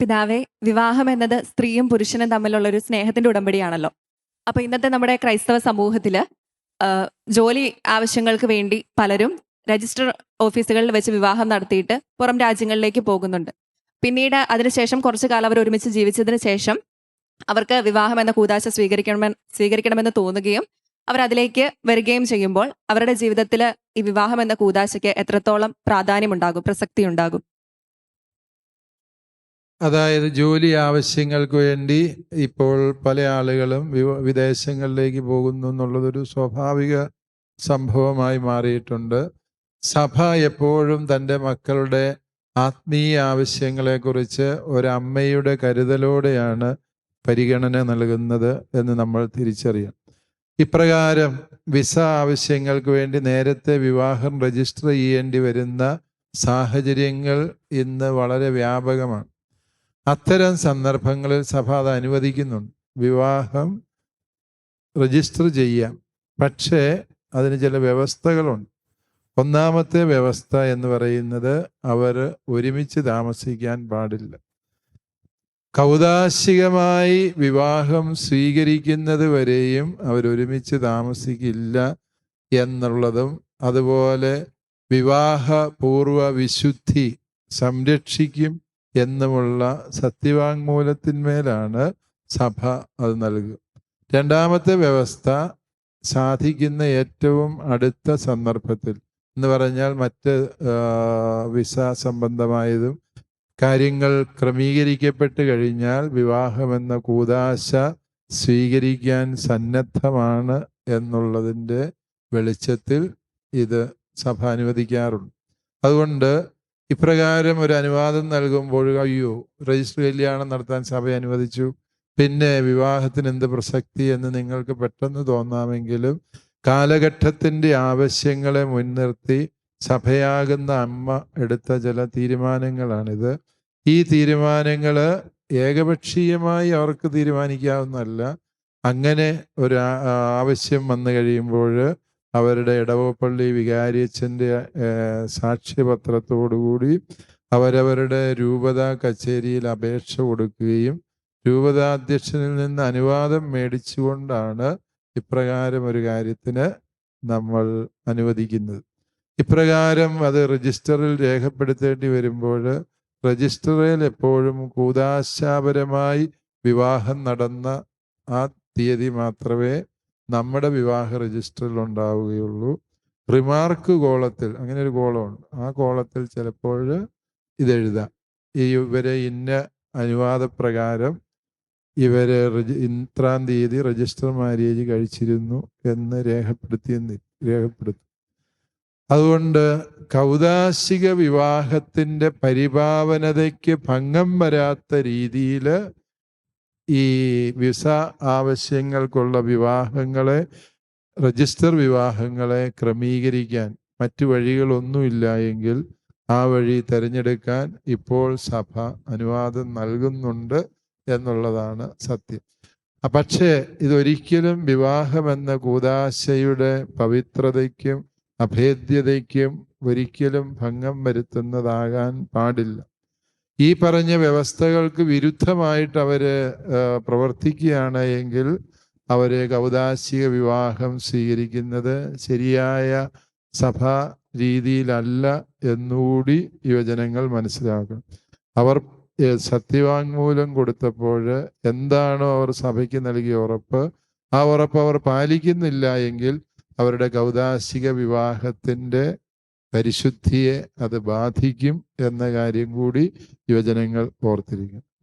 പിതാവെ വിവാഹം എന്നത് സ്ത്രീയും പുരുഷനും തമ്മിലുള്ള ഒരു സ്നേഹത്തിന്റെ ഉടമ്പടിയാണല്ലോ. അപ്പൊ ഇന്നത്തെ നമ്മുടെ ക്രൈസ്തവ സമൂഹത്തിൽ ജോലി ആവശ്യങ്ങൾക്ക് വേണ്ടി പലരും രജിസ്റ്റർ ഓഫീസുകളിൽ വെച്ച് വിവാഹം നടത്തിയിട്ട് പുറം രാജ്യങ്ങളിലേക്ക് പോകുന്നുണ്ട്. പിന്നീട് അതിനുശേഷം കുറച്ചു കാലം അവർ ഒരുമിച്ച് ജീവിച്ചതിന് ശേഷം അവർക്ക് വിവാഹം എന്ന കൂതാശ സ്വീകരിക്കണമെന്ന് സ്വീകരിക്കണമെന്ന് തോന്നുകയും അവർ അതിലേക്ക് വരികയും ചെയ്യുമ്പോൾ അവരുടെ ജീവിതത്തിൽ ഈ വിവാഹം എന്ന കൂതാശയ്ക്ക് എത്രത്തോളം പ്രാധാന്യമുണ്ടാകും പ്രസക്തി ഉണ്ടാകും അതായത് ജോലി ആവശ്യങ്ങൾക്ക് വേണ്ടി ഇപ്പോൾ പല ആളുകളും വിദേശങ്ങളിലേക്ക് പോകുന്നു എന്നുള്ളതൊരു സ്വാഭാവിക സംഭവമായി മാറിയിട്ടുണ്ട്. സഭ എപ്പോഴും തന്റെ മക്കളുടെ ആത്മീയ ആവശ്യങ്ങളെക്കുറിച്ച് ഒരമ്മയുടെ കരുതലോടെയാണ് പരിഗണന നൽകുന്നത് എന്ന് നമ്മൾ തിരിച്ചറിയാം. ഇപ്രകാരം വിസ ആവശ്യങ്ങൾക്ക് വേണ്ടി നേരത്തെ വിവാഹം രജിസ്റ്റർ ചെയ്യേണ്ടി വരുന്ന സാഹചര്യങ്ങൾ ഇന്ന് വളരെ വ്യാപകമാണ്. അത്തരം സന്ദർഭങ്ങളിൽ സഭ അത് അനുവദിക്കുന്നുണ്ട്. വിവാഹം രജിസ്റ്റർ ചെയ്യാം. പക്ഷേ അതിന് ചില വ്യവസ്ഥകളുണ്ട്. ഒന്നാമത്തെ വ്യവസ്ഥ എന്ന് പറയുന്നത് അവർ ഒരുമിച്ച് താമസിക്കാൻ പാടില്ല. കൗതാശികമായി വിവാഹം സ്വീകരിക്കുന്നത് വരെയും അവരൊരുമിച്ച് താമസിക്കില്ല എന്നുള്ളതും അതുപോലെ വിവാഹപൂർവ വിശുദ്ധി സംരക്ഷിക്കും എന്നുമുള്ള സത്യവാങ്മൂലത്തിന്മേലാണ് സഭ അത് നൽകുക. രണ്ടാമത്തെ വ്യവസ്ഥ സാധിക്കുന്ന ഏറ്റവും അടുത്ത സന്ദർഭത്തിൽ എന്ന് പറഞ്ഞാൽ മറ്റ് വിസ സംബന്ധമായതും കാര്യങ്ങൾ ക്രമീകരിക്കപ്പെട്ട് കഴിഞ്ഞാൽ വിവാഹമെന്ന കൂതാശ സ്വീകരിക്കാൻ സന്നദ്ധമാണ് എന്നുള്ളതിന്റെ വെളിച്ചത്തിൽ ഇത് സഭ അനുവദിക്കാറുണ്ട്. അതുകൊണ്ട് ഇപ്രകാരം ഒരു അനുവാദം നൽകുമ്പോൾ അയ്യോ രജിസ്റ്റർ കല്യാണം നടത്താൻ സഭ അനുവദിച്ചു. പിന്നെ വിവാഹത്തിന് എന്ത് പ്രസക്തി എന്ന് നിങ്ങൾക്ക് പെട്ടെന്ന് തോന്നാമെങ്കിലും കാലഘട്ടത്തിന്റെ ആവശ്യങ്ങളെ മുൻനിർത്തി സഭയാകുന്ന അമ്മ എടുത്ത ചില തീരുമാനങ്ങളാണിത്. ഈ തീരുമാനങ്ങൾ ഏകപക്ഷീയമായി അവർക്ക് തീരുമാനിക്കാവുന്നതല്ല. അങ്ങനെ ഒരു ആവശ്യം വന്നു കഴിയുമ്പോൾ അവരുടെ ഇടവപ്പള്ളി വികാരിയച്ഛന്റെ സാക്ഷ്യപത്രത്തോടുകൂടി അവരവരുടെ രൂപത കച്ചേരിയിൽ അപേക്ഷ കൊടുക്കുകയും രൂപതാധ്യക്ഷനിൽ നിന്ന് അനുവാദം മേടിച്ചുകൊണ്ടാണ് ഇപ്രകാരം ഒരു കാര്യത്തിന് നമ്മൾ അനുവദിക്കുന്നത്. ഇപ്രകാരം അത് രജിസ്റ്ററിൽ രേഖപ്പെടുത്തേണ്ടി വരുമ്പോൾ രജിസ്റ്ററിൽ എപ്പോഴും കൂതാശാപരമായി വിവാഹം നടന്ന ആ തീയതി മാത്രമേ നമ്മുടെ വിവാഹ രജിസ്റ്ററിൽ ഉണ്ടാവുകയുള്ളൂ റിമാർക്ക് കോളത്തിൽ അങ്ങനെ ഒരു കോളമുണ്ട് ആ കോളത്തിൽ ചിലപ്പോൾ ഇതെഴുതാം. ഈ ഇവരെ ഇന്ന അനുവാദപ്രകാരം ഇവർ ഇത്രാം തീയതി രജിസ്റ്റർ മാര്യേജ് കഴിച്ചിരുന്നു എന്ന് രേഖപ്പെടുത്തിയെന്ന് രേഖപ്പെടുത്തും. അതുകൊണ്ട് കൗതാശിക വിവാഹത്തിന്റെ പരിപാവനതയ്ക്ക് ഭംഗം വരാത്ത രീതിയിൽ ഈ വിസ ആവശ്യങ്ങൾക്കുള്ള വിവാഹങ്ങളെ രജിസ്റ്റർ വിവാഹങ്ങളെ ക്രമീകരിക്കാൻ മറ്റു വഴികളൊന്നുമില്ല എങ്കിൽ ആ വഴി തിരഞ്ഞെടുക്കാൻ ഇപ്പോൾ സഭ അനുവാദം നൽകുന്നുണ്ട് എന്നുള്ളതാണ് സത്യം. പക്ഷേ ഇതൊരിക്കലും വിവാഹമെന്ന കൂതാശയുടെ പവിത്രതയ്ക്കും അഭേദ്യതയ്ക്കും ഒരിക്കലും ഭംഗം വരുത്തുന്നതാകാൻ പാടില്ല. ഈ പറഞ്ഞ വ്യവസ്ഥകൾക്ക് വിരുദ്ധമായിട്ട് അവർ പ്രവർത്തിക്കുകയാണ് എങ്കിൽ അവരെ കൗദാശിക വിവാഹം സ്വീകരിക്കുന്നത് ശരിയായ സഭ രീതിയിലല്ല എന്നുകൂടി യുവജനങ്ങൾ മനസ്സിലാക്കണം അവർ സത്യവാങ്മൂലം കൊടുത്തപ്പോൾ എന്താണോ അവർ സഭയ്ക്ക് നൽകിയ ഉറപ്പ് ആ ഉറപ്പ് അവർ പാലിക്കുന്നില്ല എങ്കിൽ അവരുടെ കൗദാശിക വിവാഹത്തിന്റെ പരിശുദ്ധിയെ അത് ബാധിക്കും എന്ന കാര്യം കൂടി യുവജനങ്ങൾ ഓർത്തിരിക്കും